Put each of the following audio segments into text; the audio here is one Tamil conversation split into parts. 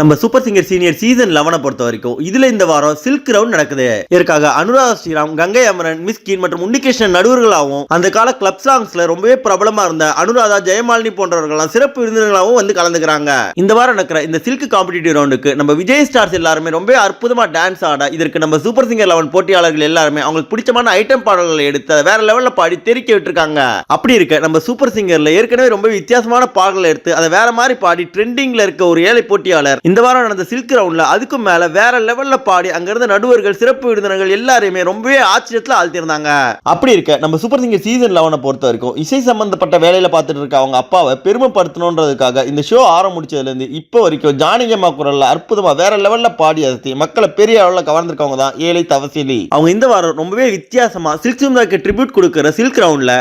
நம்ம சூப்பர் சிங்கர் சீனியர் சீசன் லெவனை பொறுத்த வரைக்கும் இதுல இந்த வாரம் சில்க் ரவுண்ட் நடக்குது. இதற்காக அனுராதா ஸ்ரீராம் கங்கை அமரன் மிஸ்கின் மற்றும் உன்னிகிருஷ்ணன் நடுவர்களாகவும் அந்த கால கிளப் சாங்ஸ்ல ரொம்பவே பிரபலமா இருந்த அனுராதா ஜெயமாலினி போன்றவர்கள்லாம் சிறப்பு விருந்தினர்களாகவும் வந்து கலந்துக்கிறாங்க. இந்த வாரம் நடக்கிற இந்த சில்க் காம்படிட்டிவ் ரவுண்டுக்கு நம்ம விஜய் ஸ்டார்ஸ் எல்லாருமே ரொம்ப அற்புதமா டான்ஸ் ஆட இதற்கு நம்ம சூப்பர் சிங்கர் லெவன் போட்டியாளர்கள் எல்லாருமே அவங்களுக்கு பிடிச்சமான ஐட்டம் பாடல்களை எடுத்து அதை வேற லெவல்ல பாடி தெரிக்க விட்டுருக்காங்க. அப்படி இருக்க நம்ம சூப்பர் சிங்கர்ல ஏற்கனவே ரொம்ப வித்தியாசமான பாடல்களை எடுத்து அதை வேற மாதிரி பாடி ட்ரெண்டிங்ல இருக்க ஒரு ஏழை போட்டியாளர் இந்த வாரம் நடந்த சில்க் ரவுண்ட்ல அதுக்கும் மேல வேற லெவல்ல பாடி அங்க இருந்த நடுவர்கள் சிறப்பு விருந்தினர்கள் எல்லாருமே ரொம்பவே ஆச்சரியத்துல ஆழ்த்திருந்தாங்க அப்படி இருக்க நம்ம சூப்பர் சிங்கர் சீசன் லெவனை பொறுத்த வரைக்கும் இசை சம்பந்தப்பட்ட வேலையில பார்த்துட்டு இருக்க அவங்க அப்பாவை பெருமைப்படுத்தணுன்றதுக்காக இந்த ஷோ ஆரம்பிச்சதுல இருந்து இப்போ வரைக்கும் ஜானகியம்மா குரல்ல அற்புதமா வேற லெவல்ல பாடி அசத்தி மக்களை பெரிய அளவுல கவர்ந்திருக்கவங்க தான் ஏழை தவசிலி. அவங்க இந்த வாரம் ரொம்பவே வித்தியாசமா சில்க் சுந்தராக்கு ட்ரிபியூட் கொடுக்கிற சில்க் ரவுண்ட்ல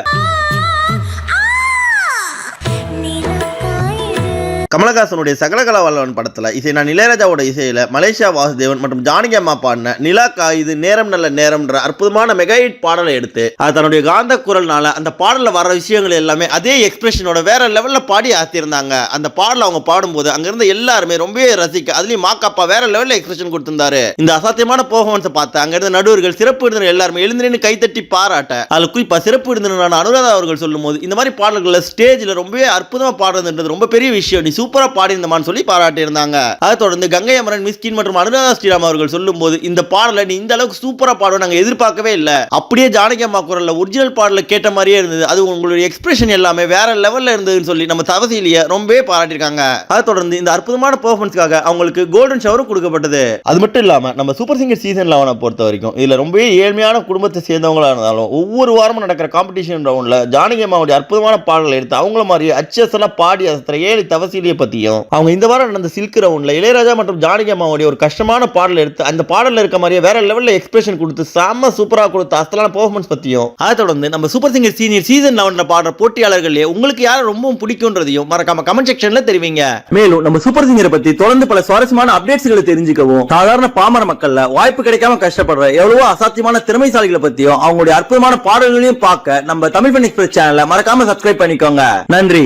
கமலஹாசனுடைய சகலகலா வல்லவன் படத்தில் இசை நான் இளையராஜாவோட இசையில் மலேசியா வாசுதேவன் மற்றும் ஜானகி அம்மா பாடின நிலா காயுது நேரம் நல்ல நேரம்ன்ற அற்புதமான மெகா ஹிட் பாடலை எடுத்து அது தன்னுடைய காந்த குரல்னால அந்த பாடலில் வர விஷயங்கள் எல்லாமே அதே எக்ஸ்பிரஷனோட வேற லெவலில் பாடி ஆத்திருந்தாங்க. அந்த பாடலை அவங்க பாடும்போது அங்கிருந்த எல்லாருமே ரொம்பவே ரசிக்க அதுலயும் மாக்காப்பா வேற லெவலில் எக்ஸ்பிரஷன் கொடுத்திருந்தாரு. இந்த அசாத்தியமான பர்ஃபார்மன்ஸை பார்த்து அங்க இருந்த நடுவர்கள் சிறப்பு விருந்தினர் எல்லாருமே எழுந்து நின்று கைத்தட்டி பாராட்ட அதில் குறிப்பா சிறப்பு விருந்தினரான அனுராதா அவர்கள் சொல்லும்போது இந்த மாதிரி பாடல்களை ஸ்டேஜில் ரொம்பவே அற்புதமாக பாடுறதுன்றது ரொம்ப பெரிய விஷயம். நீ சூப்பரா பாடியிருந்தமான்னு சொல்லி பாராட்டி இருந்தாங்க அதை தொடர்ந்து கங்கை அமரன் மிஸ்கின் மற்றும் அனுராதா ஸ்ரீராம் அவர்கள் சொல்லும்போது இந்த பாடலை நீ இந்த அளவுக்கு சூப்பரா பாடுவ நாங்க எதிர்பார்க்கவே இல்லை. அப்படியே ஜானகி அம்மா குரல்ல ஒரிஜினல் பாடல கேட்ட மாதிரியே இருந்தது. அது உங்களுடைய எக்ஸ்பிரஷன் எல்லாமே வேற லெவல்ல இருந்ததுன்னு சொல்லி நம்ம தவசிலிய ரொம்பவே பாராட்டியிருக்காங்க. அதை தொடர்ந்து இந்த அற்புதமான பெர்ஃபார்மன்ஸ்க்காக அவங்களுக்கு கோல்டன் ஷவரும் கொடுக்கப்பட்டது. அது மட்டும் இல்லாம நம்ம சூப்பர் சிங்கர் சீசன் லெவனை பொறுத்த வரைக்கும் இதுல ரொம்பவே ஏழ்மையான குடும்பத்தை சேர்ந்தவங்களா இருந்தாலும் ஒவ்வொரு வாரமும் நடக்கிற காம்படிஷன் ரவுண்ட்ல ஜானகி அம்மாவுடைய அற்புதமான பாடலை எடுத்து அவங்கள மாதிரி அச்சசலா பாடி அசத்துற ஏழை தவசீலியை பற்றியும் அவங்க இந்த வாரம் நடந்த சில்க் ரவுண்டில் இளையராஜா மற்றும் ஜானகி அம்மாவுடைய ஒரு கஷ்டமான பாடல் எடுத்து அந்த பாடலில் இருக்க மாதிரியே வேற லெவல்ல எக்ஸ்பிரஷன் கொடுத்து செம்ம சூப்பரா கொடுத்த அசலான பெர்ஃபார்மன்ஸ் பற்றியும் அதை தொடர்ந்து நம்ம சூப்பர் சிங்கர் சீனியர் சீசன் லெவனில் பாடுற போட்டியாளர்களே உங்களுக்கு யாரை ரொம்பவும் பிடிக்கும்ன்றதையும் மறக்காம கமெண்ட் செக்ஷன்ல தெரிவிங்க. மேலும் நம்ம சூப்பர் சிங்கரை பத்தி தொடர்ந்து பல சுவாரஸ்யமான அப்டேட்ஸ்களை தெரிஞ்சுக்கவும் சாதாரண பாமர மக்கள்ல வாய்ப்பு கிடைக்காம கஷ்டப்படுற எவ்வளவோ அசாத்தியமான திறமைசாலிகளை பற்றியும் அவங்களுடைய அற்புதமான பாடல்களையும் பார்க்க நம்ம தமிழ் பண்ணி எக்ஸ்பிரஸ் சேனலை மறக்காம சப்ஸ்கிரைப் பண்ணிக்கோங்க. நன்றி.